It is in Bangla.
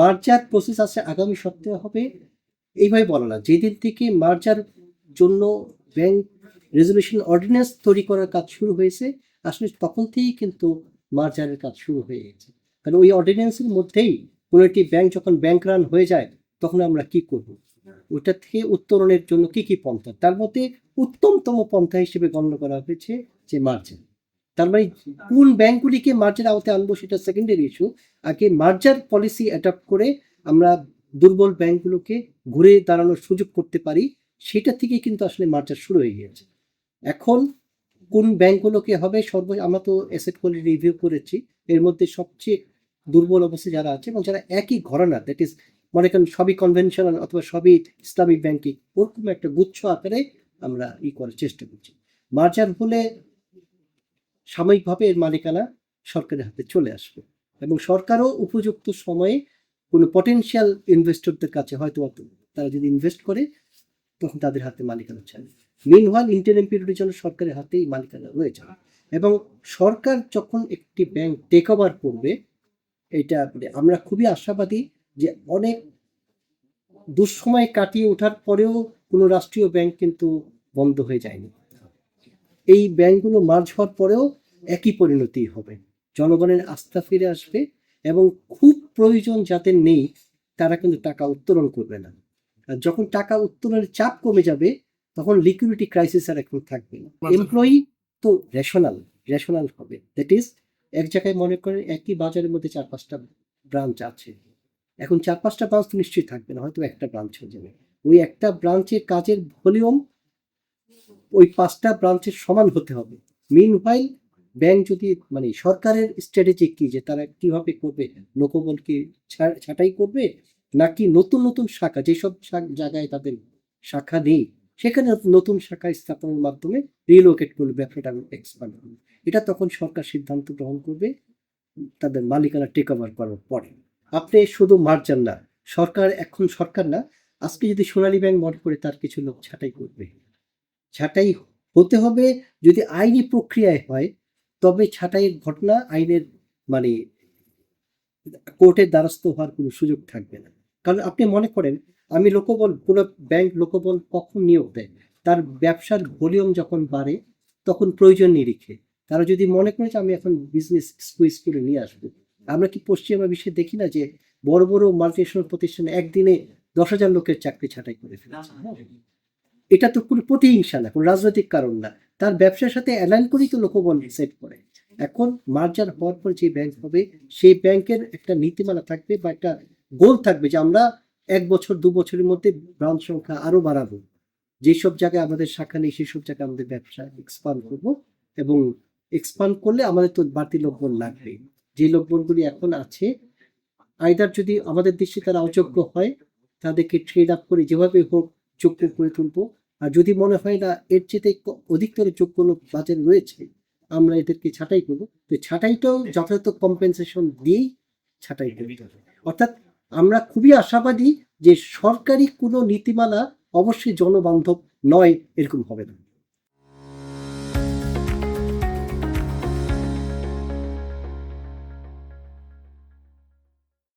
মার্জার প্রসেস আছে আগামী সপ্তাহে হবে। এইভাবে বলা না। যেদিন থেকে মার্জার জন্য ব্যাংক রেজলিউশন অর্ডিন্যান্স তৈরি করার কাজ শুরু হয়েছে, আসলে তখন থেকেই কিন্তু মার্জারের কাজ শুরু হয়ে গেছে। কারণ ওই অর্ডিন্যান্সের মধ্যেই কোনো একটি ব্যাংক যখন ব্যাংক রান হয়ে যায়, তখন আমরা কি করব? ওটা থেকে উত্তরণের জন্য কি কি পন্থা? তার মধ্যে উত্তমতম পন্থা হিসেবে গণ্য করা হয়েছে যে মার্জার। তার মানে কোন ব্যাংকগুলিকে মার্জার আওতায় আনব সেটা সেকেন্ডারি ইস্যু আগে মার্জার পলিসি অ্যাডাপ্ট করে আমরা দুর্বল ব্যাংকগুলোকে ঘুরে দাঁড়ানোর সুযোগ করতে পারি, সেটা থেকে কিন্তু আসলে মার্জার শুরু হয়ে গিয়েছে। এখন কোন ব্যাংকগুলোকে হবে সর্ব, আমরা তো অ্যাসেট কোয়ালিটি রিভিউ করেছি, এর মধ্যে সবচেয়ে দুর্বল অবস্থায় যারা আছে এবং যারা একই ঘরানা দ্যাট ইজ মনে করেন সবই কনভেনশনাল অথবা সবই ইসলামিক ব্যাংকিং ওরকম একটা গুচ্ছ আকারে আমরা ই করার চেষ্টা করছি। মার্জার হলে সাময়িকভাবে এর মালিকানা সরকারের হাতে চলে আসবে এবং সরকারও উপযুক্ত সময়ে কোনো পটেনশিয়াল ইনভেস্টরদের কাছে হয়তো অত- তারা যদি ইনভেস্ট করে, তখন তাদের হাতে মালিকানা চায় মেন ওয়ান ইন্টারিম পিরিয়ডের জন্য সরকারের হাতেই মালিকানা রয়েছে এবং সরকার যখন একটি ব্যাংক টেক ওভার করবে, এটা মানে আমরা খুবই আশাবাদী যে অনেক দুঃসময় কাটিয়ে ওঠার পরেও কোনো রাষ্ট্রীয় ব্যাংক কিন্তু বন্ধ হয়ে যায়নি। এই ব্যাংকগুলো মার্জ হওয়ার পরেও একই পরিণতি হবে। জনগণের আস্থা ফিরে আসবে এবং খুব প্রয়োজন যাতে নেই তারা কিন্তু টাকা উত্তোলন করবে না। আর যখন টাকা উত্তোলনের চাপ কমে যাবে তখন লিকুইডিটি ক্রাইসিস আর এখন থাকবে না। এমপ্লয়ি তো রেশনাল রেশনাল হবে। দ্যাট ইজ এক জায়গায় মনে করেন একই বাজারের মধ্যে চার পাঁচটা ব্রাঞ্চ আছে। এখন চার পাঁচটা ব্রাঞ্চ তো নিশ্চয়ই থাকবে না হয়তো একটা ব্রাঞ্চ হয়ে যাবে। ওই একটা ব্রাঞ্চের কাজের ভলিউম ওই পাঁচটা ব্রাঞ্চের সমান হতে হবে। মিন হোয়াইল ব্যাংক যদি মানে সরকারের স্ট্র্যাটেজি কি যে তারা কীভাবে করবে? লোকবলকে ছাঁটাই করবে? নাকি নতুন নতুন শাখা, যেসব জায়গায় তাদের শাখা নেই, সেখানে নতুন শাখা স্থাপনের মাধ্যমে রিলোকেট করবে ব্যবসাটা এক্সপান্ড করবে। এটা তখন সরকার সিদ্ধান্ত গ্রহণ করবে, তাদের মালিকানা টেক ওভার করার পরে। আপনি শুধু মার্জান না, সরকার এখন সরকার না, আজকে যদি সোনালী ব্যাংক মনে করে তার কিছু লোক ছাঁটাই করবে। ছাঁটাই হতে হবে। যদি আইনি প্রক্রিয়ায় হয়, তবে ছাঁটাইয়ের ঘটনা আইনের মানে কোর্টের দ্বারস্থ হওয়ার কোনো সুযোগ থাকবে না। কারণ আপনি মনে করেন, আমি লোকবল, কোনো ব্যাংক লোকবল কখন নিয়োগ দেয়? তার ব্যবসার ভলিউম যখন বাড়ে, তখন প্রয়োজন নিরিখে তারা যদি মনে করে যে আমি এখন বিজনেস স্কুইজ করে নিয়ে আসব, আমরা কি পশ্চিমা বিশ্বে দেখি না যে বড় বড় মাল্টিনেশনাল প্রতিষ্ঠানে একদিনে দশ হাজার লোকের চাকরি ছাঁটাই করে ফেলেছে? এটা তো কোনো প্রতিহিংসা না, কোনো রাজনৈতিক কারণ না। তার ব্যবসার সাথে অ্যালাইন করেই তো লোকবল সেট করে। এখন মার্জার হওয়ার পর যে ব্যাংক হবে, সেই ব্যাংকের একটা নীতিমালা থাকবে বা একটা গোল থাকবে যে আমরা এক বছর, দু বছরের মধ্যে ব্রাঞ্চ সংখ্যা আরও বাড়াবো। যেসব জায়গায় আমাদের শাখা নেই, সেসব জায়গায় আমাদের ব্যবসা এক্সপান্ড করব এবং এক্সপান্ড করলে আমাদের তো বাড়তি লোকবল লাগবে। যে লোকবলগুলি এখন আছে আইদার যদি আমাদের দেশে তারা অযোগ্য হয়, তাদেরকে ট্রেড আপ করে যেভাবে হোক, যোগ্য করে তুলবো। আর যদি মনে হয় না, এর চেয়ে অধিকতর যোগ্য বাজারে রয়েছে, আমরা এদেরকে ছাঁটাই করব। তো ছাঁটাইটাও যথাযথ কম্পেনসেশন দিয়েই ছাঁটাই করতে অর্থাৎ আমরা খুবই আশাবাদী যে সরকারি কোনো নীতিমালা অবশ্যই জনবান্ধব নয়, এরকম হবে না।